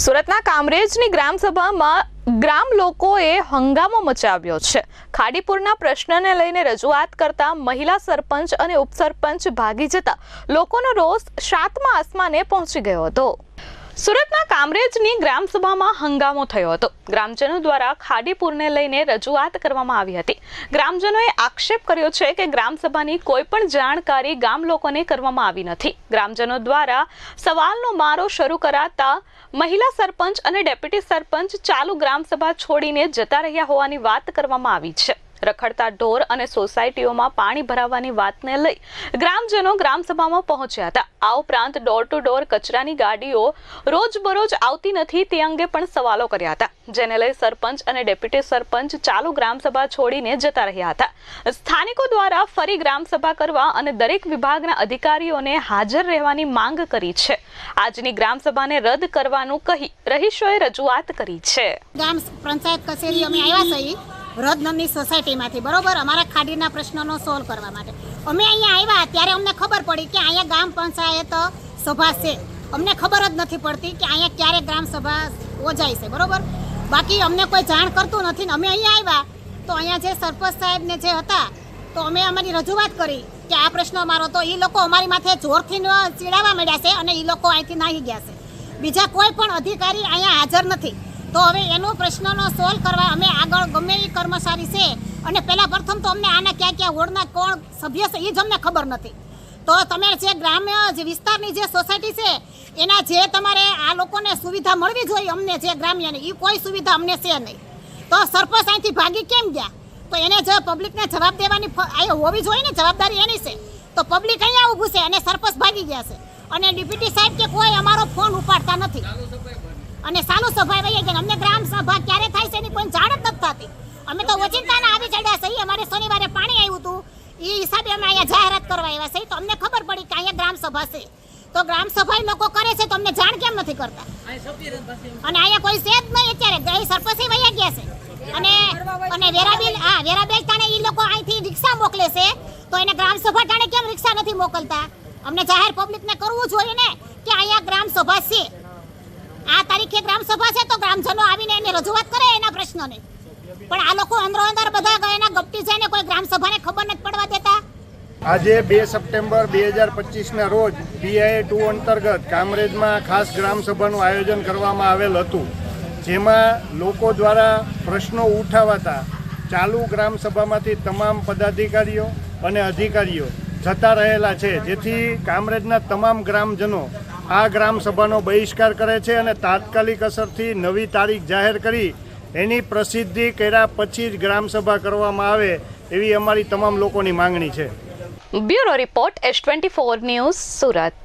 સુરતના કામરેજની ગ્રામસભામાં ગ્રામ લોકોએ હંગામો મચાવ્યો છે. ખાડીપુરના પ્રશ્નને લઈને રજૂઆત કરતા મહિલા સરપંચ અને ઉપસરપંચ ભાગી જતા લોકોનો રોષ સાતમા આસમાને પહોંચી ગયો હતો. સુરતના કામરેજની ગ્રામસભામાં હંગામો થયો હતો. ગ્રામજનો દ્વારા ખાડીપુરને લઈને રજૂઆત કરવામાં આવી હતી. ગ્રામજનોએ આક્ષેપ કર્યો છે કે ગ્રામસભાની કોઈ પણ જાણકારી ગામ લોકોને કરવામાં આવી નથી. ગ્રામજનો દ્વારા સવાલનો મારો શરૂ કરાતા મહિલા સરપંચ અને ડેપ્યુટી સરપંચ ચાલુ ગ્રામસભા છોડીને જતા રહ્યા હોવાની વાત કરવામાં આવી છે. રખડતા ઢોર અને સોસાયટીઓમાં પાણી ભરાવાની વાતને લઈ ગ્રામજનો ગ્રામસભામાં પહોંચ્યા હતા. આ ઉપરાંત ડોર ટુ ડોર કચરાની ગાડીઓ રોજબરોજ આવતી નથી તે અંગે પણ સવાલો કર્યા હતા. જેને લઈ સરપંચ અને ડેપ્યુટી સરપંચ ચાલુ ગ્રામસભા છોડીને જતા રહ્યા હતા. સ્થાનિકો દ્વારા ફરી ગ્રામસભા કરવા અને દરેક વિભાગના અધિકારીઓને હાજર રહેવાની માંગ કરી છે. આજની ગ્રામસભાને રદ કરવાનું કહી રહીશોએ રજૂઆત કરી છે. ગ્રામ પંચાયત કચેરી અમે આવ્યા છીએ. રદનંદની સોસાયટીમાંથી, બરોબર? અમારા ખાડીના પ્રશ્નોનો સોલ્વ કરવા માટે. અમે અહીંયા આવ્યા ત્યારે અમને ખબર પડી કે અહીંયા ગામ પંચાયત સભા છે. અમને ખબર જ નથી પડતી કે અહીંયા ક્યારે ગ્રામ સભા યોજાય છે, બરોબર? બાકી અમને કોઈ જાણ કરતું નથી ને અમે અહીંયા આવ્યા તો અહીંયા જે સરપંચ સાહેબને જે હતા, તો અમે અમારી રજૂઆત કરી કે આ પ્રશ્ન અમારો. તો એ લોકો અમારી માથે જોરથી ચીડાવવા માંડ્યા છે અને એ લોકો અહીંથી નાહી ગયા છે. બીજા કોઈ પણ અધિકારી અહીંયા હાજર નથી. તો હવે એનો પ્રશ્નનો સોલ્વ કરવા અમે આગળ ગમે એ કર્મચારી છે. અને પહેલા પ્રથમ તો અમને આના ક્યાં ક્યાં વોર્ડના કોણ સભ્ય છે એ જ અમને ખબર નથી. તો તમે જે ગ્રામ્ય જે વિસ્તારની જે સોસાયટી છે, એના જે તમારે આ લોકોને સુવિધા મળવી જોઈએ અમને જે ગ્રામ્યની એ કોઈ સુવિધા અમને છે નહીં. તો સરપંચ અહીંથી ભાગી કેમ ગયા? તો એને જે પબ્લિકને જવાબ દેવાની હોવી જોઈએ ને, જવાબદારી એની છે. તો પબ્લિક અહીંયા ઊભું છે અને સરપંચ ભાગી ગયા છે. અને ડિપ્યુટી સાહેબ કે કોઈ અમારો ફોન ઉપાડતા નથી. અને સાલુ સભા વહી ગઈ અમને ગ્રામ સભા ક્યારે થાય છે એની કોઈ જાણ જ નથી થતી. અમે તો ઓચિંતાના આવી ચડ્યા છીએ. અમારે શનિવારે પાણી આવ્યું હતું. એ હિસાબે અમે અહીંયા જાહેરાત કરવા આવ્યા છીએ. તો અમને ખબર પડી કે અહીંયા ગ્રામ સભા છે. તો ગ્રામ સભા લોકો કરે છે તો અમને જાણ કેમ નથી કરતા? અને અહીંયા કોઈ છે જ નહીં અત્યારે. સરપંચે વયા ગયા છે. અને અને વેરાબેલ હા વેરાબેલ તાણે એ લોકો અહીંથી રિક્ષા મોકલે છે. તો એને ગ્રામ સભા તાણે કેમ રિક્ષા નથી મોકલતા? અમને જાહેર પબ્લિકને કરવું જોઈએ ને કે અહીંયા ગ્રામ સભા છે. તારીખે ગ્રામ સભા છે તો ગ્રામજનો આવીને એને રજૂઆત કરે એના પ્રશ્નોને. પણ આ લોકો અંદરો અંદર બધા ગયેના ગપટી છે ને કોઈ ગ્રામ સભાને ખબર નથી પડવા દેતા. આજે બે સપ્ટેમ્બર બે હજાર પચીસના રોજ પીઆઈ ટુ અંતર્ગત કામરેજમાં ખાસ ગ્રામસભાનું આયોજન કરવામાં આવેલ હતું. જેમાં લોકો દ્વારા પ્રશ્નો ઉઠાવાતા ચાલુ ગ્રામસભામાંથી તમામ પદાધિકારીઓ અને અધિકારીઓ જતા રહેલા છે. જેથી કામરેજના તમામ ગ્રામજનો આ ગ્રામસભાનો બહિષ્કાર કરે છે અને તાત્કાલિક અસરથી નવી તારીખ જાહેર કરી એની પ્રસિદ્ધિ કર્યા પછી જ ગ્રામસભા કરવામાં આવે એવી અમારી તમામ લોકોની માંગણી છે. Bureau report S twenty four news Surat.